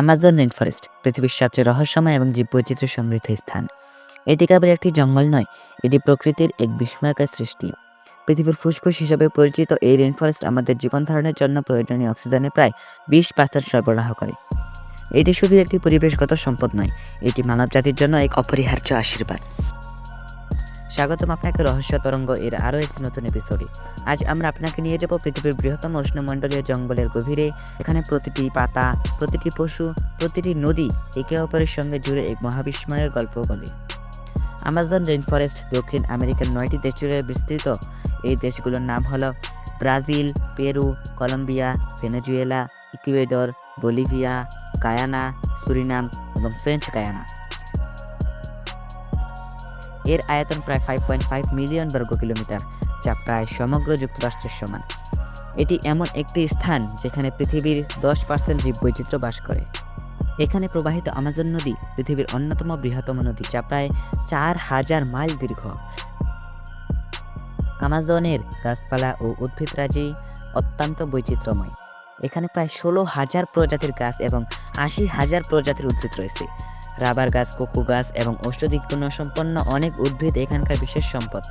Amazon rain forest পৃথিবীর সবচেয়ে রহস্যময় এবং জীববৈচিত্র্য সমৃদ্ধ স্থান। এটি কেবল একটি জঙ্গল নয়, এটি প্রকৃতির এক বিস্ময়কর সৃষ্টি। পৃথিবীর ফুসফুস হিসাবে পরিচিত এই রেন ফরেস্ট আমাদের জীবন ধারণের জন্য প্রয়োজনীয় অক্সিজেনের প্রায় বিশ পার্সেন্ট সরবরাহ করে। এটি শুধু একটি পরিবেশগত সম্পদ নয়, এটি মানবজাতির জন্য এক অপরিহার্য আশীর্বাদ। স্বাগতম আপনাকে রহস্য তরঙ্গ এর আরও একটি নতুন এপিসোডে আজ আমরা আপনাকে নিয়ে যাব পৃথিবীর বৃহত্তম উষ্ণমণ্ডলীয় জঙ্গলের গভীরে। এখানে প্রতিটি পাতা, প্রতিটি পশু, প্রতিটি নদী একে অপরের সঙ্গে জুড়ে এক মহাবিস্ময়ের গল্প বলে আমাজন রেন ফরেস্ট দক্ষিণ আমেরিকার নয়টি দেশ জুড়ে বিস্তৃত। এই দেশগুলোর নাম হলো Brazil, Peru, Colombia, Venezuela, Ecuador, Bolivia, Guyana, Suriname এবং ফ্রেঞ্চ গায়ানা। এর আয়তন প্রায় ফাইভ পয়েন্ট ফাইভ মিলিয়ন বর্গ কিলোমিটার, যা প্রায় সমগ্র যুক্তরাষ্ট্রের সমান। এটি এমন একটি স্থান যেখানে পৃথিবীর দশ পার্সেন্ট জীববৈচিত্র্য বাস করে। এখানে প্রবাহিত আমাজন নদী পৃথিবীর অন্যতম বৃহত্তম নদী, যা প্রায় চার হাজার মাইল দীর্ঘ। আমাজনের গাছপালা ও উদ্ভিদরাজি অত্যন্ত বৈচিত্র্যময়। এখানে প্রায় ষোলো হাজার প্রজাতির গাছ এবং আশি হাজার প্রজাতির উদ্ভিদ রয়েছে। রাবার গাছ কোকো গাছ এবং ঔষধি গুণ সম্পন্ন অনেক উদ্ভিদ এখানকার বিশেষ সম্পদ।